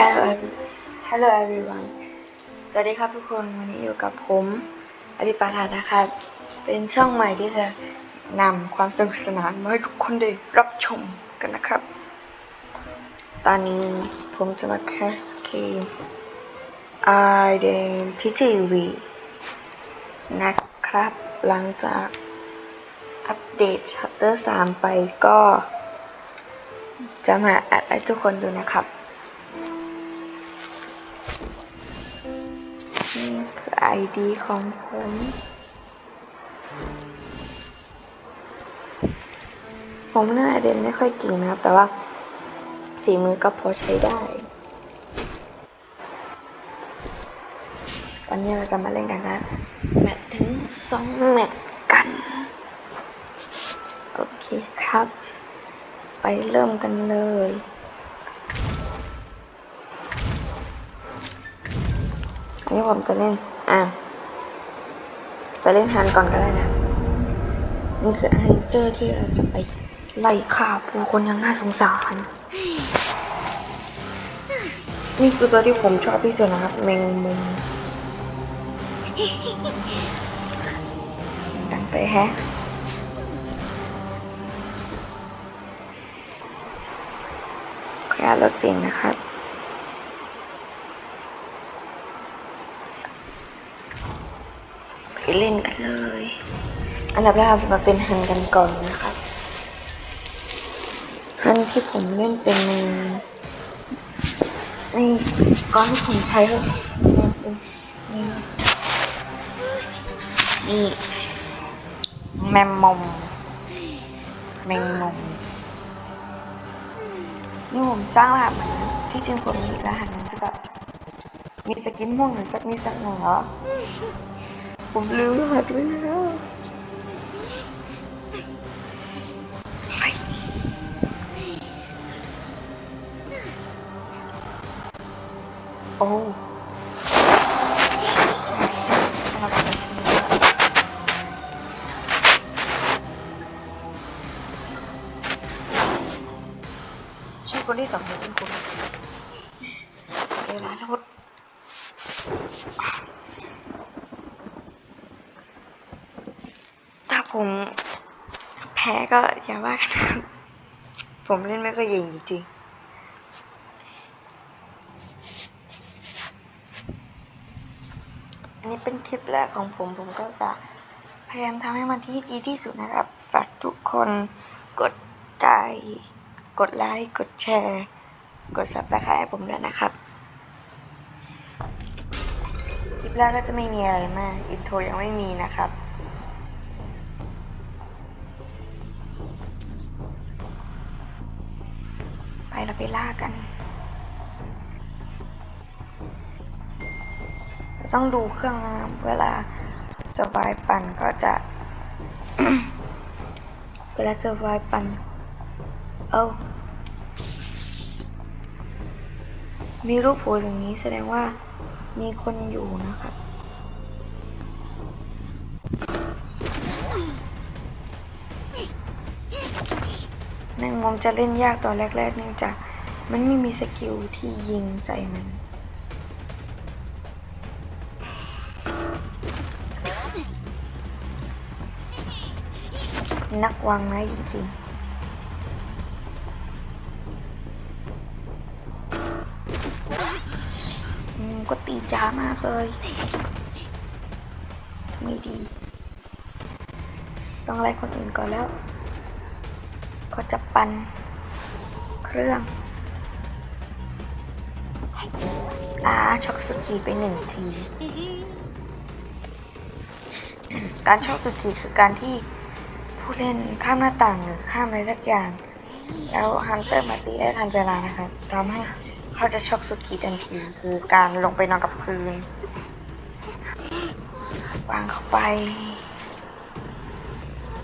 Hello Hello everyone สวัสดีครับทุกคนวันนี้อยู่กับผมอดิปาธานะครับ เป็นช่องใหม่ที่จะนำความสนุกสนานมาให้ทุกคนได้รับชมกันนะครับ ตอนนี้ผมจะมาแคสเกม Identity V นะครับ หลังจากอัปเดต Chapter 3 ไปก็จะมาอัดให้ทุกคนดูนะครับ ID ของผมผมหน้าเด่นไม่ค่อยเก่งนะครับ แต่ว่าฝีมือก็พอใช้ได้ วันนี้เราจะมาเล่นกันนะ แมตถึงสองแมตกัน โอเคครับ ไปเริ่มกันเลยอันนี้ผมจะเล่น อะ ไปเล่นฮันก่อนก็ได้นะนี่คือฮันเตอร์ที่เราจะไปไล่ฆ่าผู้คนอย่างน่าสงสารนี่คือตัวที่ผมชอบที่สุดนะครับแมงมุมเสียงดังไปแฮะขออนุญาตลดเสียงนะครับ ไปเล่นกันเลย อันดับแรกเราจะมาเป็นฮันกันก่อนนะครับฮันที่ผมเล่นเป็นในในก้อนที่ผมใช้ก็นี่นี่แมมมอมแมงมุมนี่ผมสร้างรหัสมานะที่จริงผมมีรหัสมันจะแบบมีสกินม่วงหรือสักนิดสักหนึ่งเหรอผมลืมรหัสไว้แล้ว โอ้ชื่อคนที่สองเป็นคุณเวลาทั้งหมดถ้าผมแพ้ก็อย่าว่ากันนะผมเล่นไม่ค่อยเก่งจริงๆอันนี้เป็นค ลิปแรกของผมผมก็จะพยายามทำให้มันที่ดีที่สุดนะครับ ฝากทุกคนกดใจ กดไลค์ กดแชร์ กด subscribe ให้ผมด้วยนะครับ คลิปแรกก็จะไม่มีอะไรมาก อินโทรยังไม่มีนะครับไปเราไปล่ากัน ต้องดูเครื่องนะครับเวลาสวายปั่นก็จะ เวลาสวายปั่นเอ้ามีรูปโพสอย่างนี้แสดงว่ามีคนอยู่นะครับแมงมุมจะเล่นยากตอนแรกๆ เนื่องจากมันไม่มีสกิลที่ยิงใส่มัน นักวางไม้จริงๆก็ตีจ้ามากเลยทำไมดี ต้องไล่คนอื่นก่อนแล้ว ก็จะปันเครื่องอ่าช็อกสกีไปหนึ่งที การช็อกสกีคือการที่ ผู้เล่นข้ามหน้าต่างหรือข้ามอะไรสักอย่าง แล้วฮันเตอร์มาตีได้ทันเวลานะครับทำให้เขาจะช็อกสุกีทันทีคือการลงไปนอนกับพื้นวางเข้าไป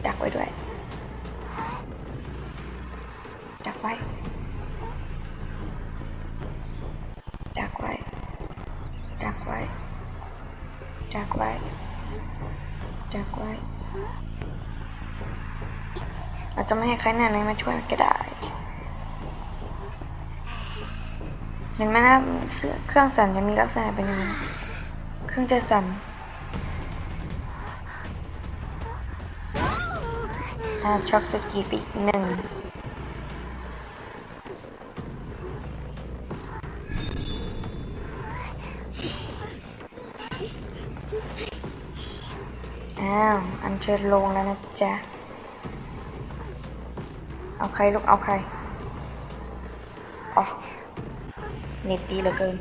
ดักไว้ด้วย ดักไว้ จะไม่ให้ใครแน่ไหนมาช่วยก็ได้ เห็นไหมนะเสื้อเครื่องสั่นจะมีลักษณะเป็นยังไงเครื่องจะสั่นช็อกสกีไปอีกหนึ่งอ้าว อันเชิญลงแล้วนะจ๊ะ เอาใครลูกเอาใครอ๋อเน็ตดีเหลือเกิน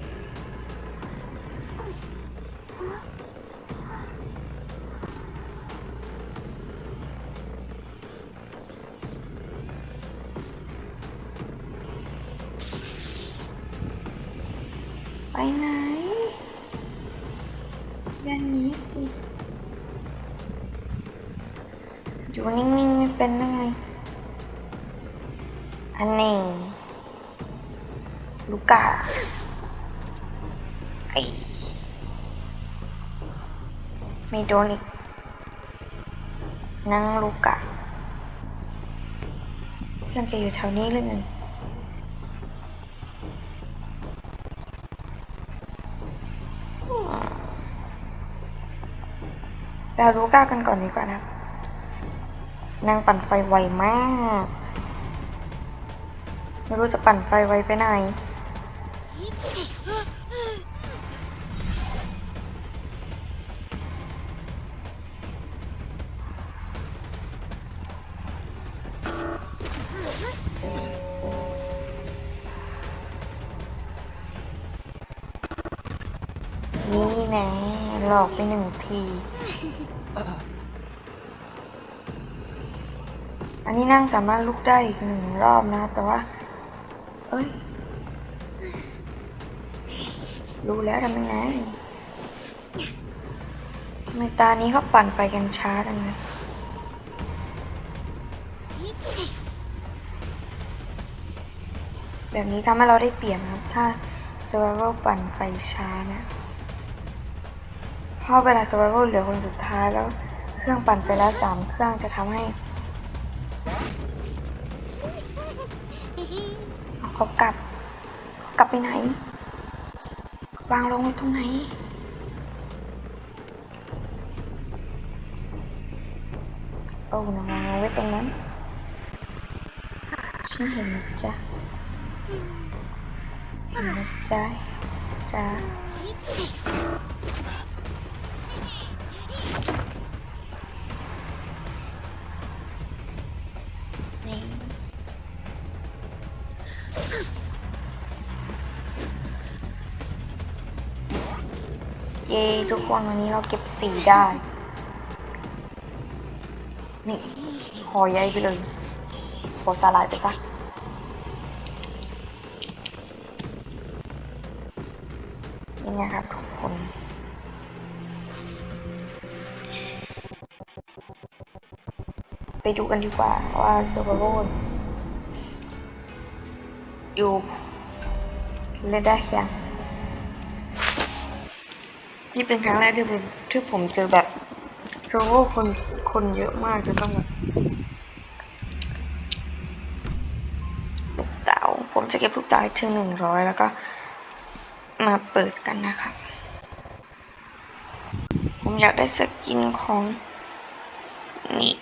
ลูกาไอไม่โดนอีกนั่งลูกาเพื่อนแกอยู่แถวนี้หรือไงอืมไปเอาลูก้ากันก่อนดีกว่านะนางปั่นไฟไวมาก ไม่รู้จะปั่นไฟไวไปไหน แน่หลอกไปหนึ่งที อันนี้นั่งสามารถลุกได้อีกหนึ่งรอบนะแต่ว่า เอ้ย รู้แล้วทำยังไงทำไมตานี้เขาปั่นไปกันช้าจังเลยแบบนี้ทำให้เราได้เปรียบนครับ ถ้า survival ปั่นไฟช้านะ เพราะเวลา survival เหลือคนสุดท้ายแล้ว เครื่องปั่นไปแล้วสามเครื่องจะทำให้เขากลับ กลับไปไหน วางลงไว้ตรงไหนโอ้นะวางไว้ตรงนั้นฉันเห็นจ๊ะเห็นจ๊ะจ๊ะ ย้ทุกคนวันนี้เราเก็บสีได้ นี่หอใหญ่ไปเลยโอสาลายไปซะนี่นะครับทุกคนไปดูกันดีกว่าว่าเซอร์ไวลอยู่เล่นได้ยัง นี่เป็นครั้งแรกที่ผมที่ผมเจอแบบโซโล่คนคนเยอะมากจะต้องแบบลูกเต๋าผมจะเก็บลูกเต๋าให้ถึงหนึ่งร้อยแล้วก็มาเปิดกันนะครับ ผมอยากได้สกินของนี่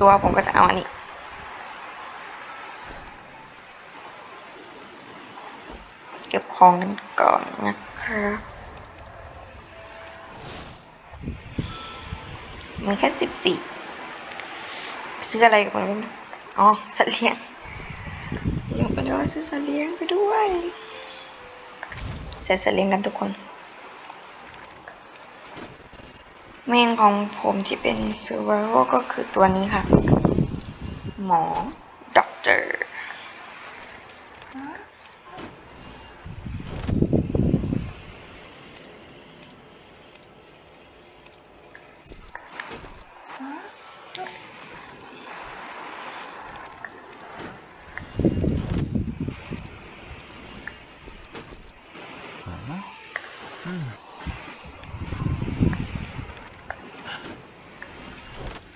ตัวผมก็จะเอาอันนี้ เก็บของกันก่อนนะครับมันแค่สิบสี่ซื้ออะไรกันบ้างอ๋อสัตว์เลี้ยงลืมไปแล้วว่าซื้อสัตว์เลี้ยงไปด้วยใส่สัตว์เลี้ยงกันทุกคน เมนของผมที่เป็น survival ก็คือตัวนี้ค่ะ หมอด็อกเตอร์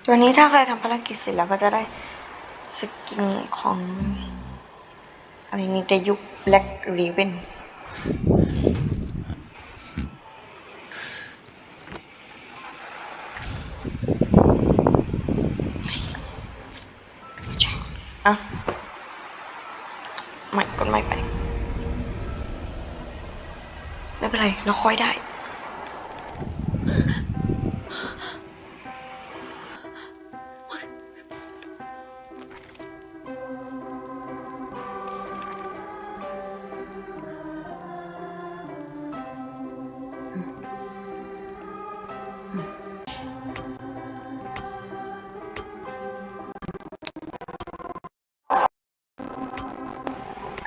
ตัวนี้ถ้าใครทำภารกิจเสร็จแล้วก็จะได้สกินของอะไรนี่จะยุค Black Raven ไม่กดไม่ไป ไม่ เป็นไร เราค่อยได้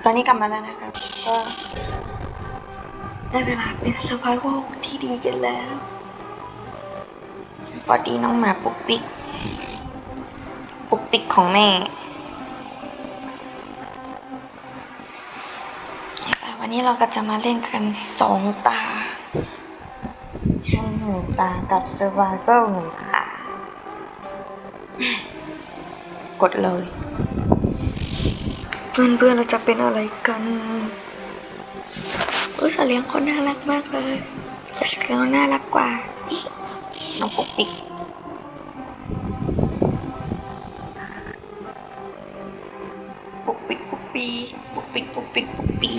ตอนนี้กลับมาแล้วนะครับก็ ได้เวลาเป็น survival ที่ดีกันแล้วสวัสดีน้องหมาปุกปิกปุกปิกของแม่แต่วันนี้เราก็จะมาเล่นกันสองตาฮันหนึ่งตากับ survival หนึ่งขากดเลย เพื่อนๆเราจะเป็นอะไรกัน สัตว์เลี้ยงคนน่ารักมากเลย แต่สัตว์เลี้ยงน่ารักกว่าอิ๊ะน้องปุกปิกปุกปิกปุกปีปุกปิกปุกปิกปุกปี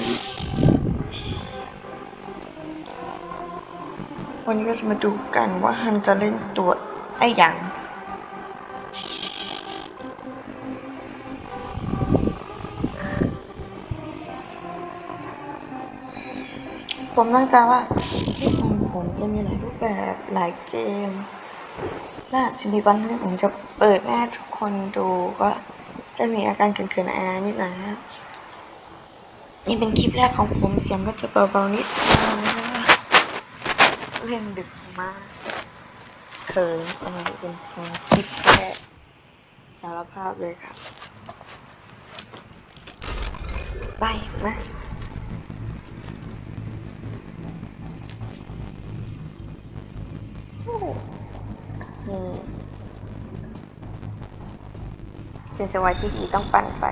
วันนี้ก็จะมาดูกันว่าฮันจะเล่นตัวไอ้หยัง ผมตั้งใจว่าคลิปของผมจะมีหลายรูปแบบหลายเกม และจะมีวันหนึงผมจะเปิดให้ทุกคนดูก็จะมีอาการเขินๆอายนิดหน่อยครับนี่เป็นคลิปแรกของผมเสียงก็จะเบาๆนิดนึงเล่นดึกมากเขินอะไรเป็นแทนคลิปแรกสารภาพเลยครับ ไปนะ นี่เป็นสวายที่ดีต้องปั่นไฟ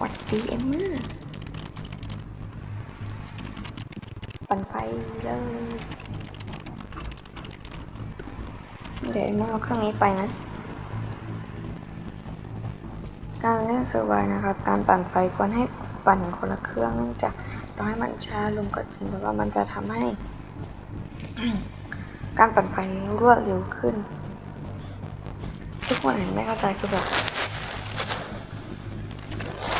วัดดีเอ็มเมอร์ปั่นไฟเลยเดี๋ยวเอ็มเมอร์เอาเครื่องนี้ไปนะ การเล่นเซอร์ไวนะครับ การปั่นไฟควรให้ปั่นคนละเครื่องเนื่องจาก ต้อให้มันช้าลงก็จริงแต่ว่ามันจะทำให้ การปั่นไฟรวดเร็วขึ้น ทุกคนเห็นไม่เข้าใจคือแบบ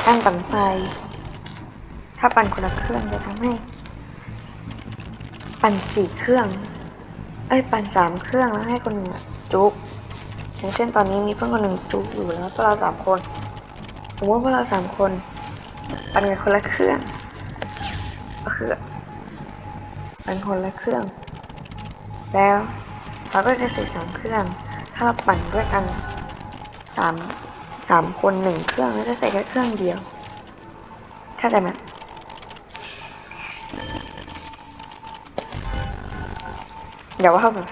การปั่นไฟถ้าปั่นคนละเครื่องจะทำให้ ปั่นสี่เครื่อง เอ้ยปั่นสามเครื่องแล้วให้คนหนึ่งจุกอย่างเช่นตอนนี้มีเพื่อนคนหนึ่งจุกอยู่แล้วพวกเราสามคน สมมติพว่าเราสามคนปั่นกันคนละเครื่อง ก็คือเปั่นคนละเครื่อง แล้วเราก็จะใส่สามเครื่อง ถ้าเราปั่นด้วยกันสามสามคนหนึ่งเครื่องแล้วจะใส่แค่เครื่องเดียวเข้าใจไหมเดี๋ยวว่าแบบ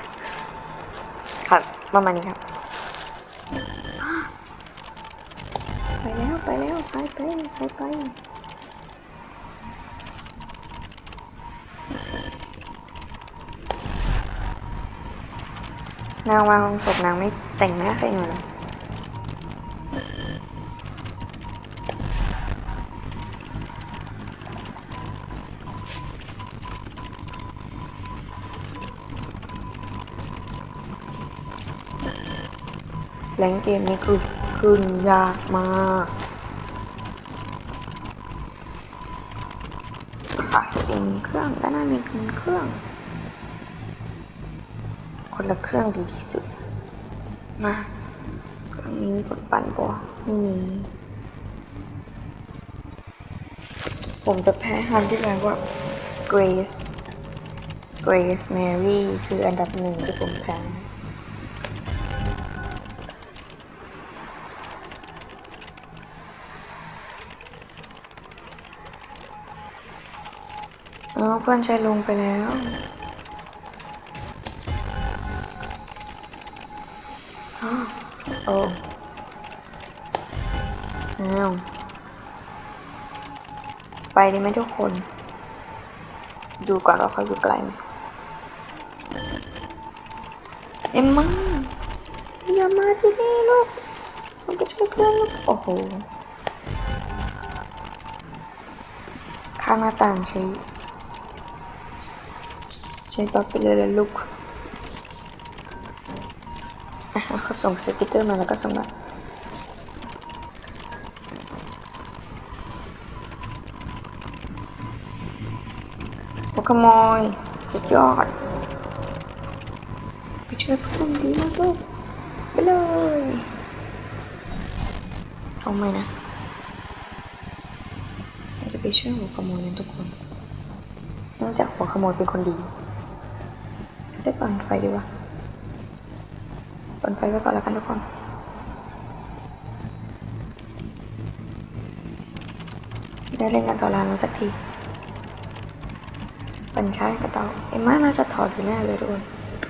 ครับประมาณนี้ครับ ไปแล้ว ไปแล้ว ไปไปไปไป นางวางศพนางไม่แต่งหน้าใครหน่อยเหรอแรงเกมนี้คือขึ้นยากมากขาสติงเครื่องด้านหน้ามีเป็นเครื่อง คนละเครื่องดีที่สุด มาเครื่องนี้มีกดปั่นปะไม่มีผมจะแพ้ฮันที่แปลว่า Grace Grace Mary คืออันดับหนึ่งที่ผมแพ้อ๋อเพื่อนชายลงไปแล้ว ไปดีไหมทุกคน ดูก่อนว่าเขาอยู่ไกลไหมเอ็มมาอย่ามาที่นี่ลูกเราไปช่วยเพื่อนลูกโอ้โหข้างหน้าต่างใช้ ใช้บัฟไปเลยละลูกอะเขาส่งสติกเกอร์มาแล้วก็ส่งมา ขโมอนสุดยอด ไปช่วยเพื่อนดีมากลูกไปเลยทำไมนะเราจะไปช่วยหัวขโมยนั้นทุกคน เนื่องจากหัวขโมยเป็นคนดี ได้ปั่นไฟดีวะปั่นไฟไว้ก่อนแล้วกันทุกคนได้เล่นกันต่อรานมาสักที ปัญชากระเตาเอ็มม่าน่าจะถอดอยู่แน่เลยทุกคน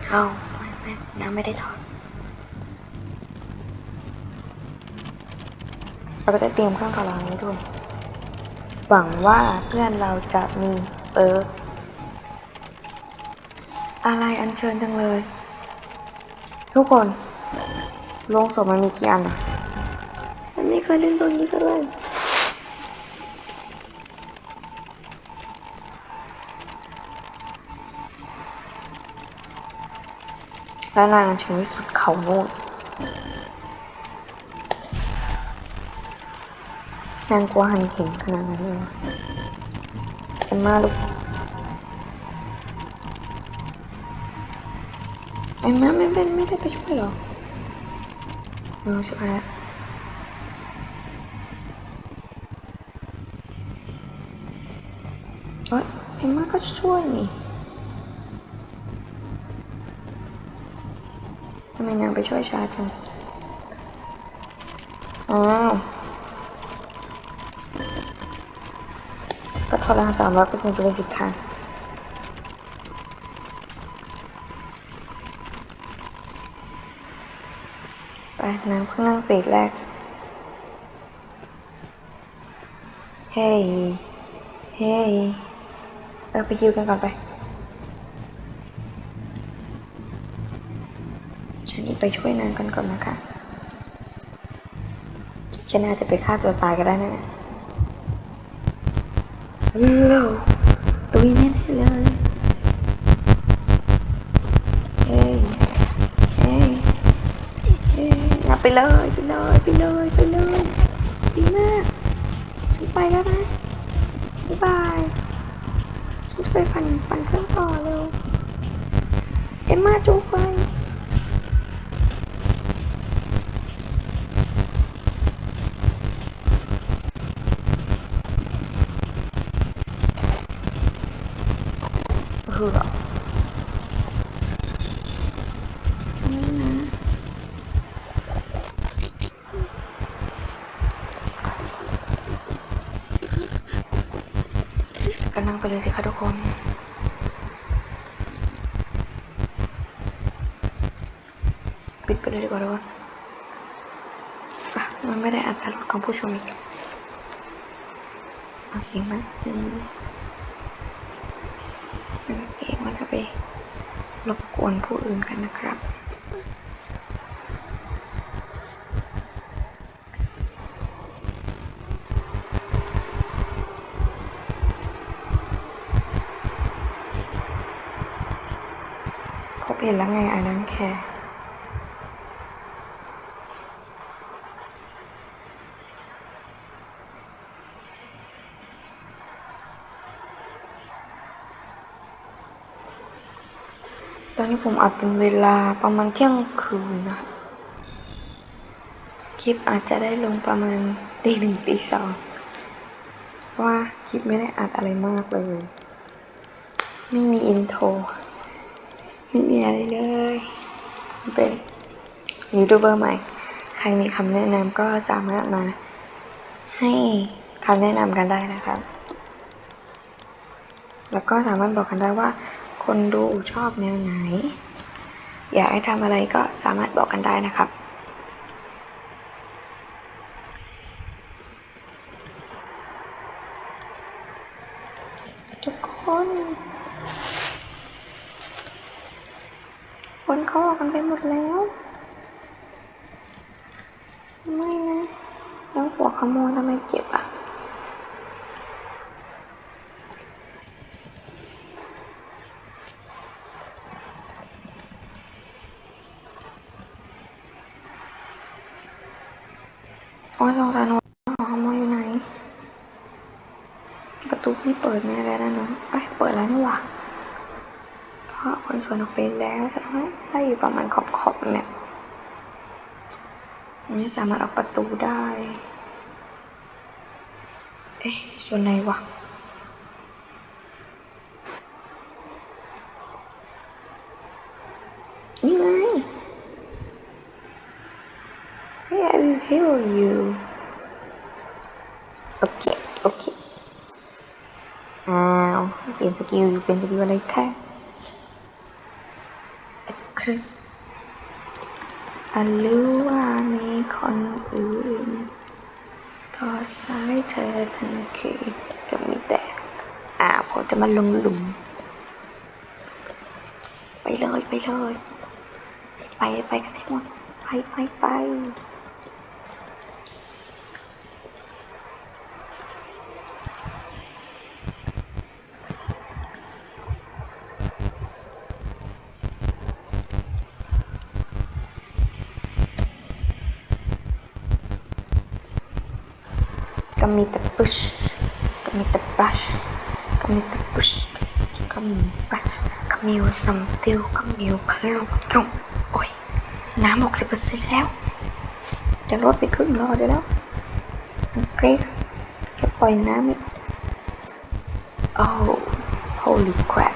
เอาไม่ไม่น้ำไม่ได้ถอดเราก็จะเตรียมเครื่องต่อรางไว้ด้วยหวังว่าเพื่อนเราจะมีเปิร์กอะไรอันเชิญจังเลย ทุกคนโลงศพมันมีกี่อันอะมันไม่เคยเล่นตัวนี้ซะเลย และนางอัญเชิญที่สุดเขาโน่นนางกลัวหันเข็งขนาดนั้นเลยเอเป็นมาลูกไอ้มาไม่เป็นไม่ได้ไปช่วยหรอเออช่วยแล้วเอ้ยไอ้มาก็ช่วยนี่ มนางไปช่วยช้าจังอ้าวก็ทอรหัสสามร้อยเปอร์เซ็นต์ไปเลยสิค่ะไปนางเพิ่งนั่งเฟสแรก เฮ้ย เฮ้ย เออไปคิวกันก่อนไป ไปช่วยนางกันก่อนนะคะฉันอาจจะไปฆ่าตัวตายก็ได้นะฮัลโหลตุยแน่เลย เฮ้ย เฮ้ย เฮ้ยไปเลย ไปเลย ไปเลย ไปเลย ดีมาก ฉันไปแล้วนะบ๊ายบาย ฉันจะไปปั่นปั่นเครื่องต่อเร็ว เอ็มมาจูงไป เหือนี่นะก็นั่งไปเลยสิคะทุกคนปิดไปเลยดีกว่าทุกคนมันไม่ได้อัตราลดของผู้ชมอีกเอาเสียงมาหนึ่ง อืมเกรงว่าจะไปรบ กวนผู้อื่นกันนะครับเขาเป็นแล้วไงอันนั้นแค่ตอนนี้ ผมอัดเป็นเวลาประมาณเที่ยงคืนนะคลิปอาจจะได้ลงประมาณตีหนึ่งตีสองว่าคลิปไม่ได้อัดอะไรมากเลย ไม่มีอินโทรไม่มีอะไรเลยเป็นยูทูบเบอร์ใหม่ ใครมีคำแนะนำก็สามารถมาให้คำแนะนำกันได้นะครับ แล้วก็สามารถบอกกันได้ว่า คนดูชอบแนวไหน อยากให้ทำอะไรก็สามารถบอกกันได้นะครับ คนเขาออกกันไปหมดแล้ว ไม่นะ แล้วหัวขโมยทำไมเก็บอะ โอ้ยสงสารหนูหัวขโมยอยู่ไหน ประตูไม่เปิดแน่เลยนะหนูเอ้ยเปิดแล้วนี่หว่าเพราะคนสวนออกไปแล้วใช่ไหมได้อยู่ประมาณขอบขอบๆเนี่ยไม่สามารถออกประตูได้ เอ๊ะส่วนไหนวะ นี่ไง Hey I will heal you โอเค โอเค อ้าวเปลี่ยนสกิลอยู่เป็นสกิลอะไรคะเอ็กคริอันรู้ว่ามีคนอื่น ก็สายเธอทันทีก็มีแต่อ่าผมจะมาลงหลุม ไปเลยไปเลย ไปไปกันให้หมด ไปไปไป push ก็มีแต่ brush ก็มีแต่ push ก็มี brush ก็มีลำติวก็มีคลมจุ่มโอ้ยน้ำหกสิบเปอร์เซ็นต์แล้ว จะลดไปครึ่งรอได้แล้วเกรกแค่ปล่อยน้ำอีกโอ้ holy crap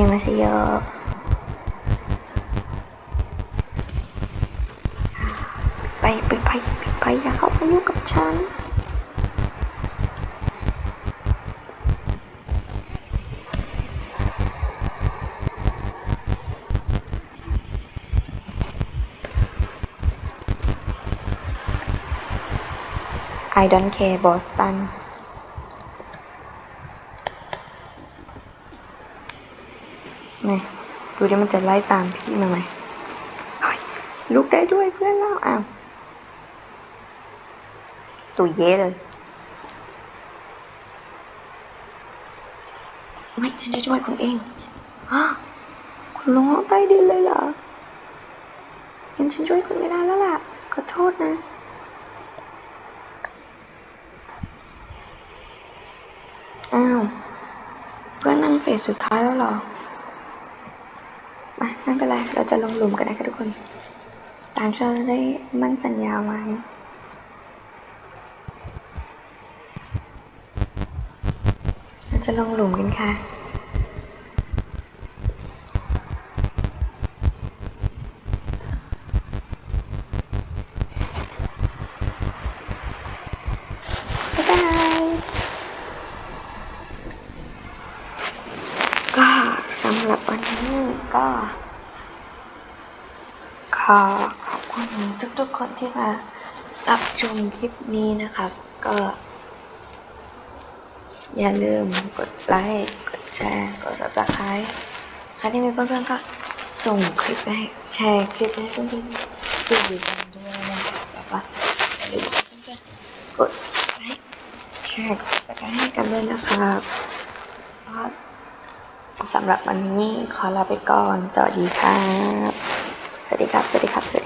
ยังไม่สิเยอะไปไปไป ไปอย่าเข้ามายุ่งกับฉัน I don't care Boston แม่ดูดิมันจะไล่ตามพี่มาไหมเฮ้ยลุกได้ด้วยเพื่อนเราอ้าว ตัวเย่เลยไม่ฉันจะช่วยคุณเองฮะคุณลงห้องใต้ดินเลยเหรองั้นฉันช่วยคุณไม่ได้แล้วล่ะ ขอโทษนะ อ้าว เพื่อนนั่งเฟสสุดท้ายแล้วเหรอมาไม่เป็นไร เราจะลงหลุมกันนะคะทุกคน ตามที่เราได้มั่นสัญญาไว้ เรา จะลงหลุมกันค่ะ บ๊ายบาย ก็สำหรับวันนี้ก็ ขอขอบคุณทุกๆคนที่มารับชมคลิปนี้นะครับ ก็ อย่าลืมกดไลค์กดแชร์กด subscribe ใครที่มีเพื่อนๆก็ส่งคลิปให้แชร์คลิปให้เพื่อนๆดูกันด้วยนะครับแบบว่าอย่าลืมเพื่อนๆกดไลค์แชร์กด subscribe ให้กันด้วยนะครับสำหรับวันนี้ขอลาไปก่อน สวัสดีครับ สวัสดีครับ สวัสดีครับสวัสดี